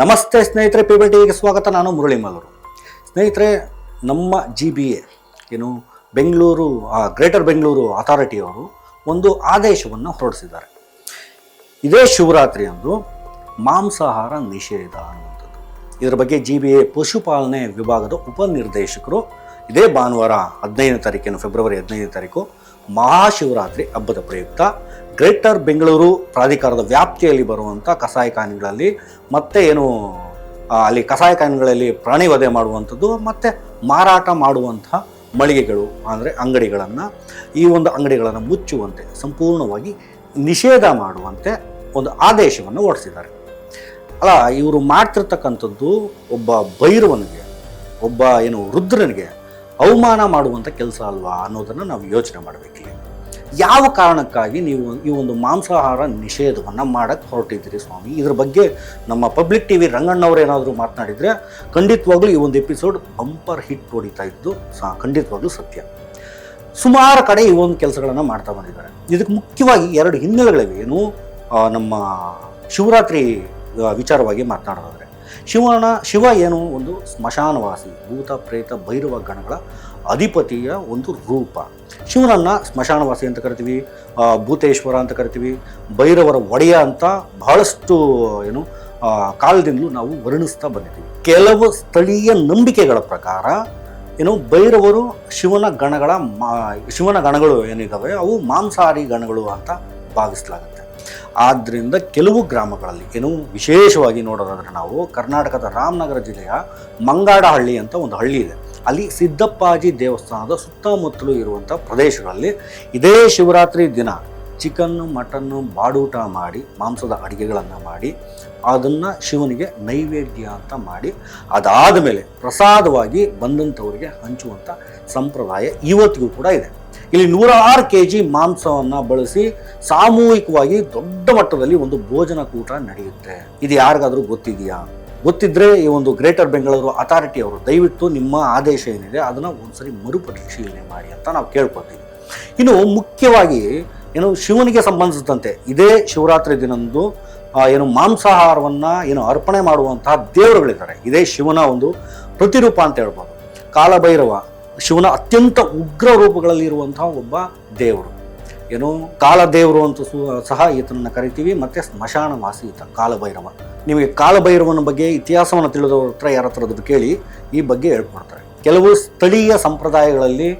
ನಮಸ್ತೆ ಸ್ನೇಹಿತರೆ ಟಿವಿಗೆ ಸ್ವಾಗತ. ನಾನು ಮುರಳಿ ಮಲ್ಲೂರು ಸ್ನೇಹಿತರೆ, ನಮ್ಮ ಜಿ ಬಿ ಎ ಏನು ಬೆಂಗಳೂರು ಗ್ರೇಟರ್ ಬೆಂಗಳೂರು ಅಥಾರಿಟಿಯವರು ಒಂದು ಆದೇಶವನ್ನು ಹೊರಡಿಸಿದ್ದಾರೆ. ಇದೇ ಶಿವರಾತ್ರಿ ಅಂದು ಮಾಂಸಾಹಾರ ನಿಷೇಧ ಅನ್ನುವಂಥದ್ದು. ಇದರ ಬಗ್ಗೆ ಜಿ ಬಿ ಎ ಪಶುಪಾಲನೆ ವಿಭಾಗದ ಉಪನಿರ್ದೇಶಕರು ಇದೇ ಭಾನುವಾರ ಹದಿನೈದನೇ ತಾರೀಕಿನ ಫೆಬ್ರವರಿ ಹದಿನೈದನೇ ತಾರೀಕು ಮಹಾಶಿವರಾತ್ರಿ ಹಬ್ಬದ ಪ್ರಯುಕ್ತ. ಗ್ರೇಟರ್ ಬೆಂಗಳೂರು ಪ್ರಾಧಿಕಾರದ ವ್ಯಾಪ್ತಿಯಲ್ಲಿ ಬರುವಂಥ ಕಸಾಯಿಖಾನೆಗಳಲ್ಲಿ ಮತ್ತೆ ಏನು ಅಲ್ಲಿ ಕಸಾಯಿಖಾನೆಗಳಲ್ಲಿ ಪ್ರಾಣಿ ವಧೆ ಮಾಡುವಂಥದ್ದು ಮತ್ತು ಮಾರಾಟ ಮಾಡುವಂಥ ಮಳಿಗೆಗಳು ಅಂದರೆ ಅಂಗಡಿಗಳನ್ನು, ಈ ಒಂದು ಅಂಗಡಿಗಳನ್ನು ಮುಚ್ಚುವಂತೆ, ಸಂಪೂರ್ಣವಾಗಿ ನಿಷೇಧ ಮಾಡುವಂತೆ ಒಂದು ಆದೇಶವನ್ನು ಹೊರಡಿಸಿದ್ದಾರೆ. ಅಲ್ಲ, ಇವರು ಮಾಡ್ತಿರ್ತಕ್ಕಂಥದ್ದು ಒಬ್ಬ ಭೈರವನಿಗೆ, ಒಬ್ಬ ಏನು ರುದ್ರನಿಗೆ ಅವಮಾನ ಮಾಡುವಂಥ ಕೆಲಸ ಅಲ್ವಾ ಅನ್ನೋದನ್ನು ನಾವು ಯೋಚನೆ ಮಾಡಬೇಕಿಲ್ಲ. ಯಾವ ಕಾರಣಕ್ಕಾಗಿ ನೀವು ಈ ಒಂದು ಮಾಂಸಾಹಾರ ನಿಷೇಧವನ್ನು ಮಾಡಕ್ಕೆ ಹೊರಟಿದ್ದೀರಿ ಸ್ವಾಮಿ? ಇದ್ರ ಬಗ್ಗೆ ನಮ್ಮ ಪಬ್ಲಿಕ್ ಟಿ ವಿ ರಂಗಣ್ಣವ್ರು ಏನಾದರೂ ಮಾತನಾಡಿದರೆ ಖಂಡಿತವಾಗ್ಲೂ ಈ ಒಂದು ಎಪಿಸೋಡ್ ಬಂಪರ್ ಹಿಟ್ ಹೊಡಿತಾ ಇದ್ದು ಸಹ ಖಂಡಿತವಾಗ್ಲೂ ಸತ್ಯ. ಸುಮಾರು ಕಡೆ ಈ ಒಂದು ಕೆಲಸಗಳನ್ನು ಮಾಡ್ತಾ ಬಂದಿದ್ದಾರೆ. ಇದಕ್ಕೆ ಮುಖ್ಯವಾಗಿ ಎರಡು ಹಿನ್ನೆಲೆಗಳಿವೆ. ಏನು ನಮ್ಮ ಶಿವರಾತ್ರಿ ವಿಚಾರವಾಗಿ ಮಾತನಾಡೋದಾದ್ರೆ. ಶಿವನ ಶಿವ ಏನು ಒಂದು ಸ್ಮಶಾನವಾಸಿ, ಭೂತ, ಪ್ರೇತ, ಭೈರವ ಗಣಗಳ ಅಧಿಪತಿಯ ಒಂದು ರೂಪ. ಶಿವನನ್ನು ಸ್ಮಶಾನವಾಸಿ ಅಂತ ಕರಿತೀವಿ ಭೂತೇಶ್ವರ ಅಂತ ಕರಿತೀವಿ, ಭೈರವರ ಒಡೆಯ ಅಂತ ಬಹಳಷ್ಟು, ಏನು ಕಾಲದಿಂದಲೂ ನಾವು ವರ್ಣಿಸ್ತಾ ಬಂದಿದ್ದೀವಿ. ಕೆಲವು ಸ್ಥಳೀಯ ನಂಬಿಕೆಗಳ ಪ್ರಕಾರ, ಏನು, ಭೈರವರು ಶಿವನ ಗಣಗಳ, ಮಾ, ಶಿವನ ಗಣಗಳು ಏನಿದ್ದಾವೆ ಅವು ಮಾಂಸಾಹಾರಿ ಗಣಗಳು ಅಂತ ಭಾವಿಸಲಾಗುತ್ತೆ. ಆದ್ದರಿಂದ ಕೆಲವು ಗ್ರಾಮಗಳಲ್ಲಿ, ಏನು ವಿಶೇಷವಾಗಿ ನೋಡೋದಾದರೆ ನಾವು ಕರ್ನಾಟಕದ ರಾಮನಗರ ಜಿಲ್ಲೆಯ ಮಂಗಾಡಹಳ್ಳಿ ಅಂತ ಒಂದು ಹಳ್ಳಿ ಇದೆ. ಅಲ್ಲಿ ಸಿದ್ದಪ್ಪಾಜಿ ದೇವಸ್ಥಾನದ ಸುತ್ತಮುತ್ತಲು ಇರುವಂಥ ಪ್ರದೇಶಗಳಲ್ಲಿ ಇದೇ ಶಿವರಾತ್ರಿ ದಿನ ಚಿಕನ್ನು, ಮಟನ್ನು ಬಾಡೂಟ ಮಾಡಿ, ಮಾಂಸದ ಅಡುಗೆಗಳನ್ನು ಮಾಡಿ, ಅದನ್ನು ಶಿವನಿಗೆ ನೈವೇದ್ಯ ಅಂತ ಮಾಡಿ, ಅದಾದ ಮೇಲೆ ಪ್ರಸಾದವಾಗಿ ಬಂದಂಥವರಿಗೆ ಹಂಚುವಂಥ ಸಂಪ್ರದಾಯ ಇವತ್ತಿಗೂ ಕೂಡ ಇದೆ. ಇಲ್ಲಿ ನೂರಾರು ಕೆ ಜಿ ಮಾಂಸವನ್ನು ಬಳಸಿ ಸಾಮೂಹಿಕವಾಗಿ ದೊಡ್ಡ ಮಟ್ಟದಲ್ಲಿ ಒಂದು ಭೋಜನ ಕೂಟ ನಡೆಯುತ್ತೆ. ಇದು ಯಾರಿಗಾದರೂ ಗೊತ್ತಿದೆಯಾ? ಗೊತ್ತಿದ್ರೆ ಈ ಒಂದು ಗ್ರೇಟರ್ ಬೆಂಗಳೂರು ಅಥಾರಿಟಿ ಅವರು, ದಯವಿಟ್ಟು ನಿಮ್ಮ ಆದೇಶ ಏನಿದೆ ಅದನ್ನು ಒಂದ್ಸರಿ ಮರುಪರಿಶೀಲನೆ ಮಾಡಿ ಅಂತ ನಾವು ಕೇಳ್ಕೊತೀವಿ ಇನ್ನು ಮುಖ್ಯವಾಗಿ ಏನು ಶಿವನಿಗೆ ಸಂಬಂಧಿಸಿದಂತೆ ಇದೇ ಶಿವರಾತ್ರಿ ದಿನದಂದು ಏನು ಮಾಂಸಾಹಾರವನ್ನು ಏನು ಅರ್ಪಣೆ ಮಾಡುವಂತಹ ದೇವರುಗಳಿದ್ದಾರೆ. ಇದೇ ಶಿವನ ಒಂದು ಪ್ರತಿರೂಪ ಅಂತ ಹೇಳ್ಬೋದು. ಕಾಲಭೈರವ ಶಿವನ ಅತ್ಯಂತ ಉಗ್ರ ರೂಪಗಳಲ್ಲಿ ಇರುವಂತಹ ಒಬ್ಬ ದೇವರು. ಏನು ಕಾಲದೇವರು ಅಂತ ಸಹ ಈತನನ್ನು ಕರಿತೀವಿ, ಮತ್ತು ಸ್ಮಶಾನ ವಾಸಿ ಈತ, ಕಾಲಭೈರವ. ನಿಮಗೆ ಕಾಲಭೈರವನ ಬಗ್ಗೆ ಇತಿಹಾಸವನ್ನು ತಿಳಿದವ್ರ ಹತ್ರ ಯಾರ ಹತ್ರದ್ದು ಕೇಳಿ ಈ ಬಗ್ಗೆ ಹೇಳ್ಕೊಡ್ತಾರೆ. ಕೆಲವು ಸ್ಥಳೀಯ ಸಂಪ್ರದಾಯಗಳಲ್ಲಿ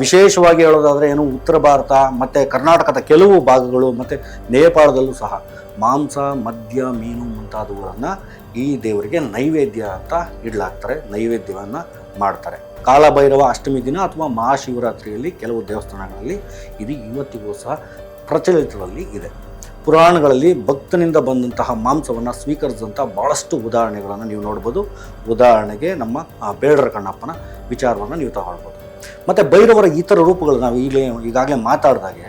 ವಿಶೇಷವಾಗಿ ಹೇಳೋದಾದರೆ ಏನು ಉತ್ತರ ಭಾರತ, ಮತ್ತು ಕರ್ನಾಟಕದ ಕೆಲವು ಭಾಗಗಳು, ಮತ್ತು ನೇಪಾಳದಲ್ಲೂ ಸಹ ಮಾಂಸ, ಮದ್ಯ, ಮೀನು ಮುಂತಾದವುಗಳನ್ನು ಈ ದೇವರಿಗೆ ನೈವೇದ್ಯ ಅಂತ ಇಡಲಾಗ್ತಾರೆ, ನೈವೇದ್ಯವನ್ನು ಮಾಡ್ತಾರೆ. ಕಾಲಭೈರವ ಅಷ್ಟಮಿ ದಿನ ಅಥವಾ ಮಹಾಶಿವರಾತ್ರಿಯಲ್ಲಿ ಕೆಲವು ದೇವಸ್ಥಾನಗಳಲ್ಲಿ ಇದು ಇವತ್ತಿಗೂ ಸಹ ಪ್ರಚಲಿತದಲ್ಲಿ ಇದೆ. ಪುರಾಣಗಳಲ್ಲಿ ಭಕ್ತನಿಂದ ಬಂದಂತಹ ಮಾಂಸವನ್ನು ಸ್ವೀಕರಿಸಿದಂಥ ಭಾಳಷ್ಟು ಉದಾಹರಣೆಗಳನ್ನು ನೀವು ನೋಡ್ಬೋದು. ಉದಾಹರಣೆಗೆ ನಮ್ಮ ಬೇಡರ ಕಣ್ಣಪ್ಪನ ವಿಚಾರವನ್ನು ನೀವು ತಗೊಳ್ಬೋದು. ಮತ್ತು ಭೈರವರ ಇತರ ರೂಪಗಳು ನಾವು ಈಗಲೇ ಈಗಾಗಲೇ ಮಾತಾಡಿದಾಗೆ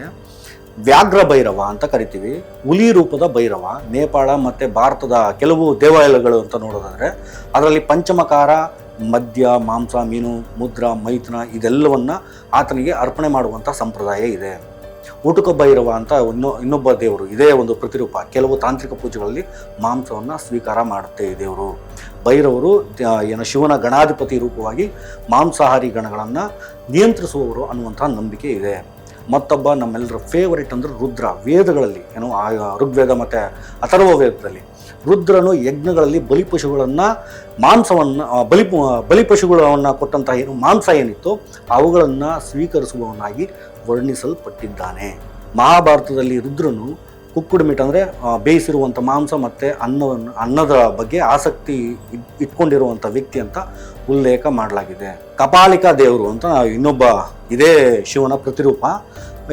ವ್ಯಾಘ್ರ ಭೈರವ ಅಂತ ಕರಿತೀವಿ. ಹುಲಿ ರೂಪದ ಭೈರವ, ನೇಪಾಳ ಮತ್ತು ಭಾರತದ ಕೆಲವು ದೇವಾಲಯಗಳು ಅಂತ ನೋಡೋದಾದರೆ ಅದರಲ್ಲಿ ಪಂಚಮಕಾರ, ಮದ್ಯ, ಮಾಂಸ, ಮೀನು, ಮುದ್ರ, ಮೈಥುನ ಇದೆಲ್ಲವನ್ನು ಆತನಿಗೆ ಅರ್ಪಣೆ ಮಾಡುವಂಥ ಸಂಪ್ರದಾಯ ಇದೆ. ಊಟಕ ಭೈರವ ಅಂತ ಇನ್ನೊ ಇನ್ನೊಬ್ಬ ದೇವರು, ಇದೇ ಒಂದು ಪ್ರತಿರೂಪ. ಕೆಲವು ತಾಂತ್ರಿಕ ಪೂಜೆಗಳಲ್ಲಿ ಮಾಂಸವನ್ನು ಸ್ವೀಕಾರ ಮಾಡುತ್ತೆ ಈ ದೇವರು. ಭೈರವರು ಏನು ಶಿವನ ಗಣಾಧಿಪತಿ ರೂಪವಾಗಿ ಮಾಂಸಾಹಾರಿ ಗಣಗಳನ್ನು ನಿಯಂತ್ರಿಸುವವರು ಅನ್ನುವಂಥ ನಂಬಿಕೆ ಇದೆ. ಮತ್ತೊಬ್ಬ ನಮ್ಮೆಲ್ಲರ ಫೇವರಿಟ್ ಅಂದರೆ ರುದ್ರ. ವೇದಗಳಲ್ಲಿ, ಏನು ಋಗ್ವೇದ ಮತ್ತು ಅಥರ್ವ ವೇದದಲ್ಲಿ. ರುದ್ರನು ಯಜ್ಞಗಳಲ್ಲಿ ಬಲಿಪಶುಗಳನ್ನು ಮಾಂಸವನ್ನು ಬಲಿ ಬಲಿಪಶುಗಳನ್ನು ಕೊಟ್ಟಂತಹ ಏನು ಮಾಂಸ ಏನಿತ್ತು ಅವುಗಳನ್ನು ಸ್ವೀಕರಿಸುವವನಾಗಿ ವರ್ಣಿಸಲ್ಪಟ್ಟಿದ್ದಾನೆ. ಮಹಾಭಾರತದಲ್ಲಿ ರುದ್ರನು ಕುಕ್ಕುಡು ಮೀಟ್ ಅಂದರೆ ಬೇಯಿಸಿರುವಂಥ ಮಾಂಸ ಮತ್ತು ಅನ್ನವನ್ನು ಅನ್ನದ ಬಗ್ಗೆ ಆಸಕ್ತಿ ಇಟ್- ಇಟ್ಕೊಂಡಿರುವಂಥ ವ್ಯಕ್ತಿ ಅಂತ ಉಲ್ಲೇಖ ಮಾಡಲಾಗಿದೆ. ಕಪಾಲಿಕಾ ದೇವರು ಅಂತ ಇನ್ನೊಬ್ಬ ಇದೇ ಶಿವನ ಪ್ರತಿರೂಪ.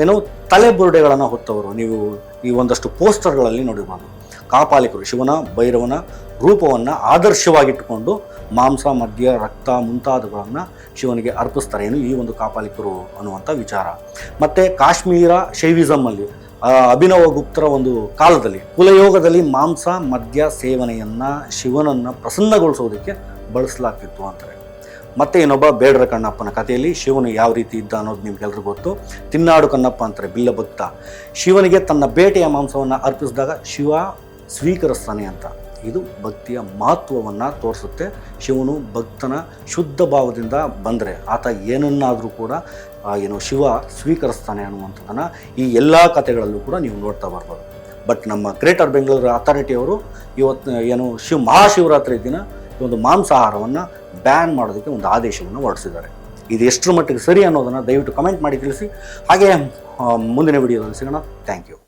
ಏನು ತಲೆ ಬುರುಡೆಗಳನ್ನು ಹೊತ್ತವರು. ನೀವು ಈ ಒಂದಷ್ಟು ಪೋಸ್ಟರ್ಗಳಲ್ಲಿ ನೋಡಿರ್ಬೋದು. ಕಾಪಾಲಿಕರು ಶಿವನ ಭೈರವನ ರೂಪವನ್ನು ಆದರ್ಶವಾಗಿಟ್ಟುಕೊಂಡು ಮಾಂಸ ಮದ್ಯ ರಕ್ತ ಮುಂತಾದವುಗಳನ್ನು ಶಿವನಿಗೆ ಅರ್ಪಿಸ್ತಾರೆ. ಏನು ಈ ಒಂದು ಕಾಪಾಲಿಕರು ಅನ್ನುವಂಥ ವಿಚಾರ. ಮತ್ತು ಕಾಶ್ಮೀರ ಶೈವಿಸಮಲ್ಲಿ ಆ, ಅಭಿನವ ಗುಪ್ತರ ಒಂದು ಕಾಲದಲ್ಲಿ, ಕುಲಯೋಗದಲ್ಲಿ ಮಾಂಸ, ಮದ್ಯ ಸೇವನೆಯನ್ನು ಶಿವನನ್ನು ಪ್ರಸನ್ನಗೊಳಿಸೋದಕ್ಕೆ ಬಳಸಲಾಗ್ತಿತ್ತು ಅಂತಾರೆ ಮತ್ತೆ ಇನ್ನೊಬ್ಬ ಬೇಡರ ಕಣ್ಣಪ್ಪನ ಕಥೆಯಲ್ಲಿ ಶಿವನು ಯಾವ ರೀತಿ ಇದ್ದ ಅನ್ನೋದು ನಿಮ್ಗೆಲ್ರಿಗೂ ಗೊತ್ತು. ತಿನ್ನಾಡು ಕಣ್ಣಪ್ಪ ಅಂತಾರೆ ಬಿಲ್ಲ ಭಕ್ತ ಶಿವನಿಗೆ ತನ್ನ ಬೇಟೆಯ ಮಾಂಸವನ್ನು ಅರ್ಪಿಸಿದಾಗ ಶಿವ ಸ್ವೀಕರಿಸ್ತಾನೆ ಅಂತ. ಇದು ಭಕ್ತಿಯ ಮಹತ್ವವನ್ನು ತೋರಿಸುತ್ತೆ. ಶಿವನು ಭಕ್ತನ ಶುದ್ಧ ಭಾವದಿಂದ ಬಂದರೆ ಆತ ಏನನ್ನಾದರೂ ಕೂಡ ಏನು ಶಿವ ಸ್ವೀಕರಿಸ್ತಾನೆ ಅನ್ನುವಂಥದ್ದನ್ನು ಈ ಎಲ್ಲ ಕಥೆಗಳಲ್ಲೂ ಕೂಡ ನೀವು ನೋಡ್ತಾ ಬರ್ಬೋದು. ಬಟ್ ನಮ್ಮ ಗ್ರೇಟರ್ ಬೆಂಗಳೂರು ಅಥಾರಿಟಿಯವರು ಇವತ್ತು ಏನು ಶಿವ ಮಹಾಶಿವರಾತ್ರಿ ದಿನ ಈ ಒಂದು ಮಾಂಸಾಹಾರವನ್ನು ಬ್ಯಾನ್ ಮಾಡೋದಕ್ಕೆ ಒಂದು ಆದೇಶವನ್ನು ಹೊರಡಿಸಿದ್ದಾರೆ. ಇದು ಎಷ್ಟರ ಮಟ್ಟಿಗೆ ಸರಿ ಅನ್ನೋದನ್ನು ದಯವಿಟ್ಟು ಕಮೆಂಟ್ ಮಾಡಿ ತಿಳಿಸಿ. ಹಾಗೆ ಮುಂದಿನ ವಿಡಿಯೋದಲ್ಲಿ ಸಿಗೋಣ. Thank you